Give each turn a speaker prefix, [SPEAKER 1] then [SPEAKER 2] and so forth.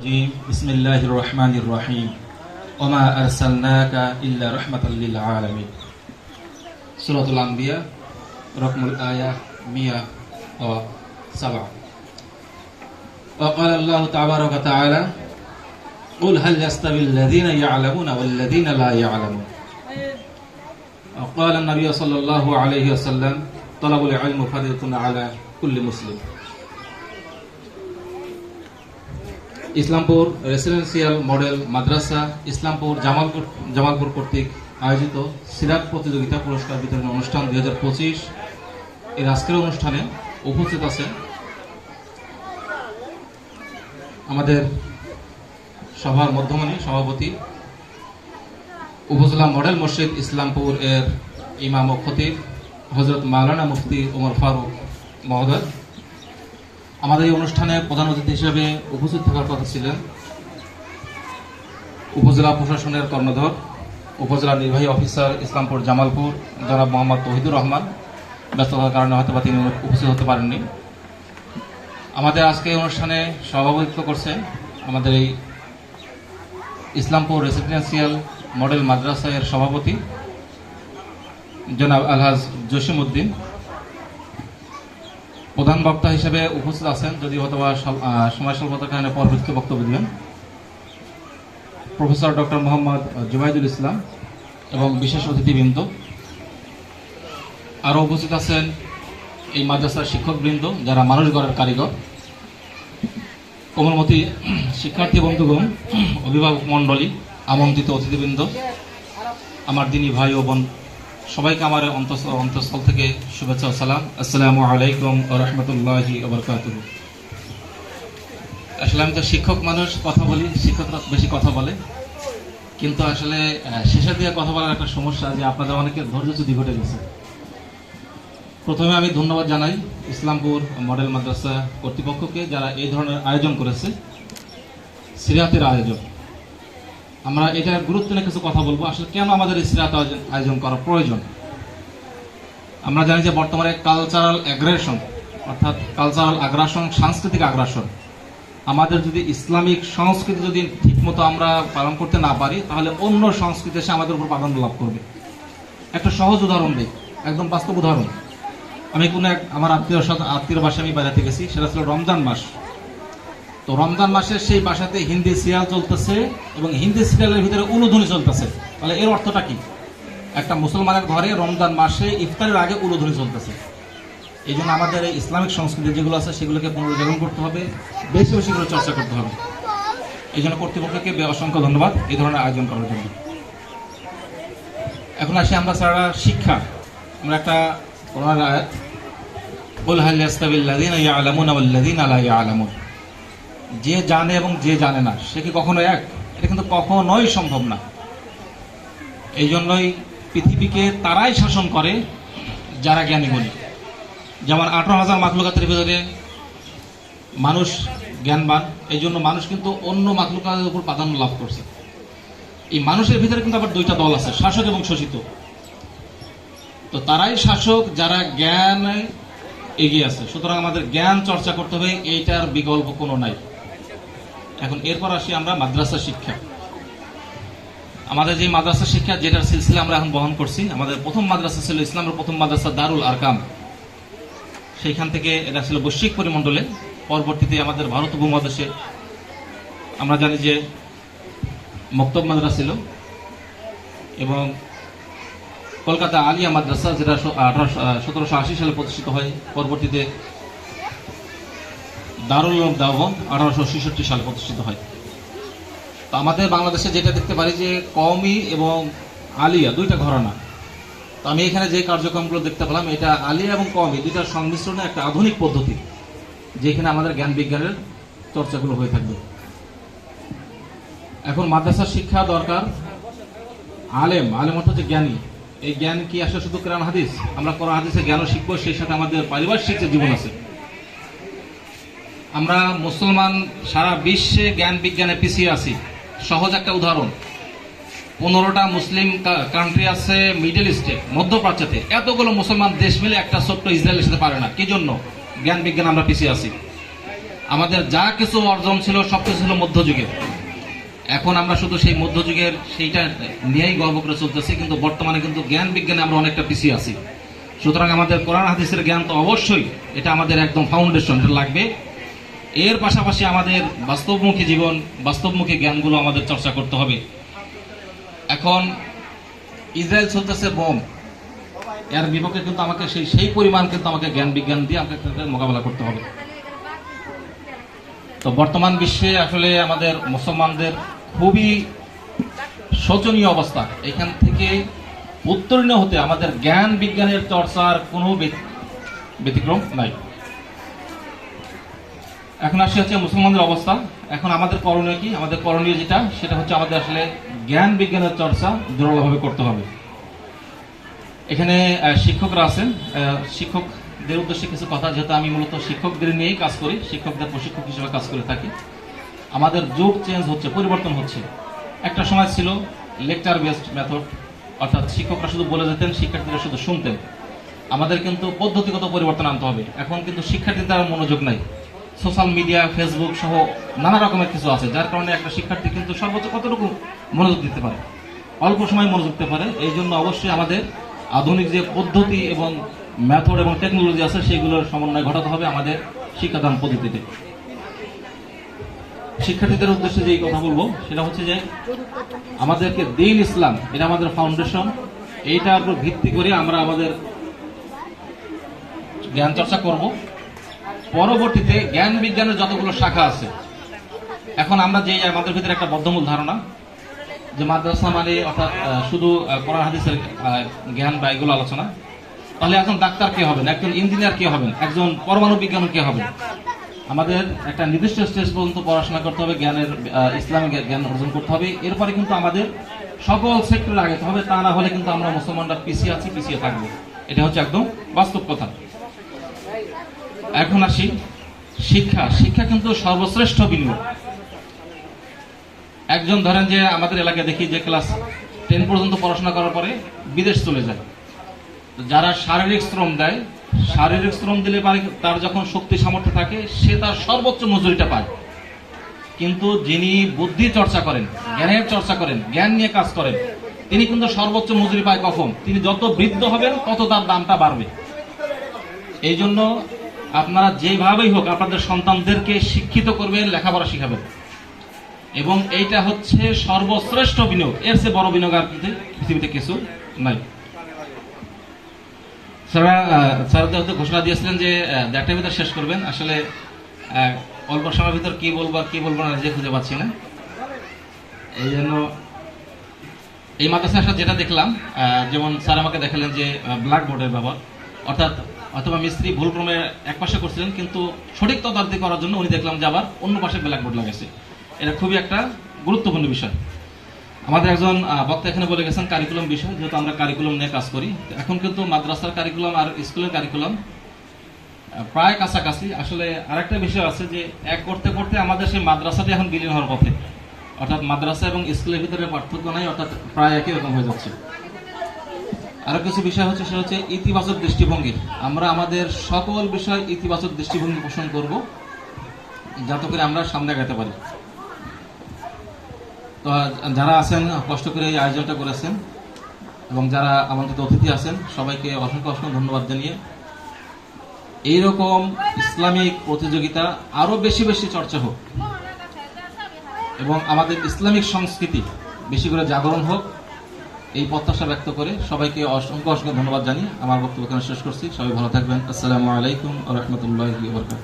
[SPEAKER 1] الرجيم. بسم الله الرحمن الرحيم. وما أرسلناك إلا رحمة للعالمين. سورة الأنبياء رقم الآية 107 وقال الله تبارك وتعالى قل هل يستوي الذين يعلمون والذين لا يعلمون؟ وقال النبي صلى الله عليه وسلم طلب العلم فريضة على كل مسلم. Islampur residential model মাদ্রাসা ইসলামপুর জামালপুর জামালপুর কর্তৃক আয়োজিত সিরাত প্রতিযোগিতা পুরস্কার বিতরণ অনুষ্ঠান দুই হাজার পঁচিশ। এর আজকের অনুষ্ঠানে উপস্থিত আছেন আমাদের সভার মধ্যমণি, সভাপতি উপজেলা মডেল মসজিদ ইসলামপুর এর ইমাম ও খতিব হজরত মাওলানা মুফতি ওমর ফারুক মহোদয়। আমাদের এই অনুষ্ঠানে প্রধান অতিথি হিসেবে উপস্থিত থাকার কথা ছিলেন উপজেলা প্রশাসনের কর্ণধর, উপজেলা নির্বাহী অফিসার ইসলামপুর জামালপুর, জনাব মোহাম্মদ তহিদুর রহমান। ব্যস্ততার কারণে হয়তো বা তিনি উপস্থিত হতে পারেননি। আমাদের আজকে অনুষ্ঠানে সভাপতিত্ব করছে আমাদের এই ইসলামপুর রেসিডেন্সিয়াল মডেল মাদ্রাসা এর সভাপতি জনাব আলহাজ জসিম উদ্দিন প্রধান বক্তা হিসেবে উপস্থিত আছেন যদি অথবা সময় স্বল্পতার কারণে পরবর্তী বক্তব্য দিবেন। প্রফেসর ডক্টর মোহাম্মদ জুবাইদুল ইসলাম এবং বিশেষ অতিথিবৃন্দ। আরও উপস্থিত আছেন এই মাদ্রাসার শিক্ষকবৃন্দ, যারা মানুষ গড়ের কারিগর। কোমলমতি শিক্ষার্থী বন্ধুগণ, অভিভাবক মণ্ডলী, আমন্ত্রিত অতিথিবৃন্দ, আমার দিনী ভাই ও বোন সবাইকে আমার অন্তঃ- অন্তঃস্থল থেকে শুভেচ্ছা সালাম। আসসালামু আলাইকুম রহমতুল্লাহি আসলে আমি তো শিক্ষক মানুষ, কথা বলি, শিক্ষকরা বেশি কথা বলে। কিন্তু আসলে শেষের দিকে কথা বলার একটা সমস্যা যে আপনাদের অনেকের ধৈর্যচ্যুতি ঘটে গেছে। প্রথমে আমি ধন্যবাদ জানাই ইসলামপুর মডেল মাদ্রাসা কর্তৃপক্ষকে যারা এই ধরনের আয়োজন করেছে, সিরিয়াতের আয়োজন। আমরা এটার গুরুত্ব নিয়ে কিছু কথা বলব। আসলে কেন আমাদের এই সিরাত আয়োজন- করা প্রয়োজন? আমরা জানি যে বর্তমানে কালচারাল অ্যাগ্রেশন অর্থাৎ কালচারাল আগ্রাসন সাংস্কৃতিক আগ্রাসন আমাদের যদি ইসলামিক সংস্কৃতি যদি ঠিকমতো আমরা পালন করতে না পারি, তাহলে অন্য সংস্কৃতি এসে আমাদের উপর প্রাধান্য লাভ করবে। একটা সহজ উদাহরণ দিই, একদম বাস্তব উদাহরণ। আমি কোনো এক আমার আত্মীয় সাথে আত্মীয় বাসায় আমি বেড়াতে গেছি, সেটা ছিল রমজান মাস। তো রমজান মাসে সেই বাসাতে হিন্দি সিরিয়াল চলতেছে এবং হিন্দি সিরিয়ালের ভিতরে উলুধ্বনি চলতেছে। তাহলে এর অর্থটা কি? একটা মুসলমানের ঘরে রমজান মাসে ইফতারের আগে উলুধ্বনি চলতেছে। এই জন্য আমাদের এই ইসলামিক সংস্কৃতি যেগুলো আছে সেগুলোকে পুনরুজ্জীবন করতে হবে, বেশি বেশি করে চর্চা করতে হবে। এই জন্য কর্তৃপক্ষকে অসংখ্য ধন্যবাদ এই ধরনের আয়োজন করার জন্য। এখন আসি আমরা সারা শিক্ষা। আমরা একটা কোরআন আয়াত বল হাল ইয়াস্তাবিল্লাযীনা ইয়ালামুনা ওয়াল্লাযীনা লা ইয়ালামুন। যে জানে এবং যে জানে না, সে কি কখনো এক? এটা কিন্তু কখনোই সম্ভব না। এই জন্যই পৃথিবীকে তারাই শাসন করে যারা জ্ঞানী গুণী যেমন আঠারো হাজার মাকলুকাতের ভিতরে মানুষ জ্ঞানবান, এই জন্য মানুষ কিন্তু অন্য মাকলুকাতের উপর প্রাধান্য লাভ করছে। এই মানুষের ভিতরে কিন্তু আবার দুইটা দল আছে, শাসক এবং শোষিত। তো তারাই শাসক, যারা জ্ঞান এগিয়ে আছে। সুতরাং আমাদের জ্ঞান চর্চা করতে হবে, এইটার বিকল্প কোনো নাই। এখন এরপর আসি আমরা মাদ্রাসা শিক্ষা। আমাদের যে মাদ্রাসা শিক্ষা, যেটার সিলসিলা আমরা এখন বহন করছি, আমাদের প্রথম মাদ্রাসা ছিল ইসলামের প্রথম মাদ্রাসা দারুল আরকাম। সেইখান থেকে এটা ছিল বৈশ্বিক পরিমণ্ডলে। পরবর্তীতে আমাদের ভারত উপমহাদেশে আমরা জানি যে মক্তব মাদ্রাসা ছিল এবং কলকাতা আলিয়া মাদ্রাসা, যেটা সতেরোশো আশি সালে প্রতিষ্ঠিত হয়। পরবর্তীতে দারুল উলুম দেওবন্দ আঠারোশো ছেষট্টি সালে প্রতিষ্ঠিত হয়। তো আমাদের বাংলাদেশে যেটা দেখতে পারি যে কওমি এবং আলিয়া দুইটা ঘরানা। তো আমি এখানে যে কার্যক্রমগুলো দেখতে পেলাম, এটা আলিয়া এবং কওমি দুইটার সংমিশ্রণে একটা আধুনিক পদ্ধতি, যেখানে আমাদের জ্ঞান বিজ্ঞানের চর্চাগুলো হয়ে থাকবে। এখন মাদ্রাসার শিক্ষা দরকার। আলেম আলেম অর্থ হচ্ছে জ্ঞানী। এই জ্ঞান কি আসলে শুধু কোরআন, হাদিস? আমরা কোরআন, হাদিসে জ্ঞানও শিখব, সেই সাথে আমাদের পারিপার্শ্বিক যে জীবন আছে আমরা মুসলমান সারা বিশ্বে জ্ঞান বিজ্ঞানে পিছিয়ে আছি। সহজ একটা উদাহরণ। পনেরোটা মুসলিম কান্ট্রি আছে মিডল ইস্টে মধ্যপ্রাচ্যতে। এতগুলো মুসলমান দেশ মিলে একটা ছোট্ট ইসরায়েলের সাথে পারে না। কি জন্য? জ্ঞান বিজ্ঞান আমরা পিছিয়ে আছি। আমাদের যা কিছু অর্জন ছিল, সব কিছু ছিল মধ্যযুগে। এখন আমরা শুধু সেই মধ্যযুগের সেইটা নিয়েই গর্ব করে চলতেছি, কিন্তু বর্তমানে কিন্তু জ্ঞান বিজ্ঞানে আমরা অনেকটা পিছিয়ে আছি। সুতরাং আমাদের কোরআন হাদিসের জ্ঞান তো অবশ্যই, এটা আমাদের একদম ফাউন্ডেশন এটা লাগবে। এর পাশাপাশি আমাদের বাস্তবমুখী জীবন, বাস্তবমুখী জ্ঞানগুলো আমাদের চর্চা করতে হবে। এখন ইসরায়েল চলতেছে বোম। এর বিপক্ষে কিন্তু আমাকে সেই সেই পরিমাণ কিন্তু আমাকে জ্ঞান বিজ্ঞান দিয়ে আমাকে মোকাবেলা করতে হবে। তো বর্তমান বিশ্বে আসলে আমাদের মুসলমানদের খুবই শোচনীয় অবস্থা। এখান থেকে উত্তীর্ণ হতে আমাদের জ্ঞান বিজ্ঞানের চর্চার কোনো ব্যতিক্রম নাই। এখন আসি হচ্ছে মুসলমানদের অবস্থা। এখন আমাদের করণীয় কি? আমাদের করণীয় যেটা, সেটা হচ্ছে আমাদের আসলে জ্ঞান বিজ্ঞানের চর্চা জোরালোভাবে করতে হবে। এখানে শিক্ষকরা আছেন। শিক্ষকদের উদ্দেশ্যে কিছু কথা, যেহেতু আমি মূলত শিক্ষকদের নিয়েই কাজ করি, শিক্ষকদের প্রশিক্ষক হিসেবে কাজ করে থাকি। আমাদের যুগ চেঞ্জ হচ্ছে, পরিবর্তন হচ্ছে। একটা সময় ছিল লেকচার বেসড মেথড অর্থাৎ শিক্ষকরা শুধু বলে যেতেন, শিক্ষার্থীরা শুধু শুনতেন। আমাদের কিন্তু পদ্ধতিগত পরিবর্তন আনতে হবে। এখন কিন্তু শিক্ষার্থীদের মনোযোগ নাই। সোশ্যাল মিডিয়া, ফেসবুক সহ নানা রকমের কিছু আছে, যার কারণে একটা শিক্ষার্থী কিন্তু সর্বোচ্চ কতটুকু মনোযোগ দিতে পারে? অল্প সময় মনোযোগ দিতে পারে। এই জন্য অবশ্যই আমাদের আধুনিক যে পদ্ধতি এবং মেথড এবং টেকনোলজি আছে, সেগুলোর সমন্বয় ঘটাতে হবে আমাদের শিক্ষাদান পদ্ধতিতে। শিক্ষার্থীদের উদ্দেশ্যে যে কথা বলব, সেটা হচ্ছে যে আমাদেরকে দিন ইসলাম, এটা আমাদের ফাউন্ডেশন এইটার উপর ভিত্তি করে আমরা আমাদের জ্ঞান চর্চা করব। পরবর্তীতে জ্ঞান বিজ্ঞানের যতগুলো শাখা আছে, এখন আমরা যে আমাদের ভিতরে একটা বদ্ধমূল ধারণা, যে মাদ্রাসা মানে অর্থাৎ শুধু কোরআন, হাদিসের জ্ঞান বা এগুলো আলোচনা। তাহলে একজন ডাক্তার কে হবেন? একজন ইঞ্জিনিয়ার কে হবেন? একজন পরমাণু বিজ্ঞান কে হবেন? আমাদের একটা নির্দিষ্ট স্টেজ পর্যন্ত পড়াশোনা করতে হবে, জ্ঞানের ইসলামিক জ্ঞান অর্জন করতে হবে। এরপরে কিন্তু আমাদের সকল সেক্টরে আগাতে হবে। তা না হলে কিন্তু আমরা মুসলমানরা পিছিয়ে আছি, পিছিয়ে থাকব। এটা হচ্ছে একদম বাস্তব কথা। এখন আসি। শিক্ষা। শিক্ষা কিন্তু সর্বশ্রেষ্ঠ বিনিয়োগ। একজন ধরেন যে আমাদের এলাকায় দেখি যে ক্লাস টেন পর্যন্ত পড়াশোনা করার পরে বিদেশ চলে যায়। যারা শারীরিক শ্রম দেয়, শারীরিক শ্রম দিলে পারে তার যখন শক্তি সামর্থ্য থাকে, সে তার সর্বোচ্চ মজুরিটা পায়। কিন্তু যিনি বুদ্ধি চর্চা করেন, জ্ঞানের চর্চা করেন, জ্ঞান নিয়ে কাজ করেন, তিনি কিন্তু সর্বোচ্চ মজুরি পায় কখন? তিনি যত বৃদ্ধ হবেন, তত তার দামটা বাড়বে। এই জন্য আপনারা যেভাবেই হোক আপনাদের সন্তানদেরকে শিক্ষিত করবেন লেখাপড়া শিখাবেন। এবং এইটা হচ্ছে সর্বশ্রেষ্ঠ বিনিয়োগ। এর চেয়ে বড় বিনিয়োগ আর পৃথিবী- পৃথিবীতে কিছু নাই। স্যারা আহ, স্যার যেহেতু ঘোষণা দিয়েছিলেন যে দেড়টার ভিতর শেষ করবেন। আসলে অল্প সময়ের ভিতর কি বলব আর কি বলব না নিজে খুঁজে পাচ্ছি না। এই জন্য এই মাদ্রাসার সাথে যেটা দেখলাম যেমন স্যার আমাকে দেখালেন যে ব্ল্যাক বোর্ডের ব্যবহার। অর্থাৎ অথবা মিস্ত্রি ভুলক্রমে এক পাশে করছিলেন, কিন্তু সঠিক তদারকি করার জন্য উনি দেখলাম যে আবার অন্য পাশে ব্ল্যাক বোর্ড লাগাইছে। এটা খুবই একটা গুরুত্বপূর্ণ বিষয়। আমাদের একজন বক্তা এখানে বলে গেছেন কারিকুলাম বিষয়, যেহেতু আমরা কারিকুলাম নিয়ে কাজ করি। এখন কিন্তু মাদ্রাসার কারিকুলাম আর স্কুলের কারিকুলাম প্রায় কাছাকাছি। আসলে আরেকটা বিষয় আছে যে, এক করতে করতে আমাদের সেই মাদ্রাসাটি এখন বিলীন হওয়ার পথে। অর্থাৎ মাদ্রাসা এবং স্কুলের ভিতরে পার্থক্য নাই, অর্থাৎ প্রায় একই রকম হয়ে যাচ্ছে। আরও কিছু বিষয় হচ্ছে, সেটা হচ্ছে ইতিবাচক দৃষ্টিভঙ্গি। আমরা আমাদের সকল বিষয় ইতিবাচক দৃষ্টিভঙ্গি পোষণ করব, যাতে করে আমরা সামনে আগাতে পারি। তো, যারা আছেন, কষ্ট করে এই আয়োজনটা করেছেন, এবং যারা আমন্ত্রিত অতিথি আছেন, সবাইকে অসংখ্য অসংখ্য ধন্যবাদ জানিয়ে এইরকম ইসলামিক প্রতিযোগিতা আরও বেশি বেশি চর্চা হোক, এবং আমাদের ইসলামিক সংস্কৃতি বেশি করে জাগরণ হোক এই প্রত্যাশা ব্যক্ত করে সবাইকে অসংখ্য অসংখ্য ধন্যবাদ জানিয়ে আমার বক্তব্য শেষ করছি। সবাই ভালো থাকবেন। আসসালামু আলাইকুম রহমতুল্লাহ বরকাত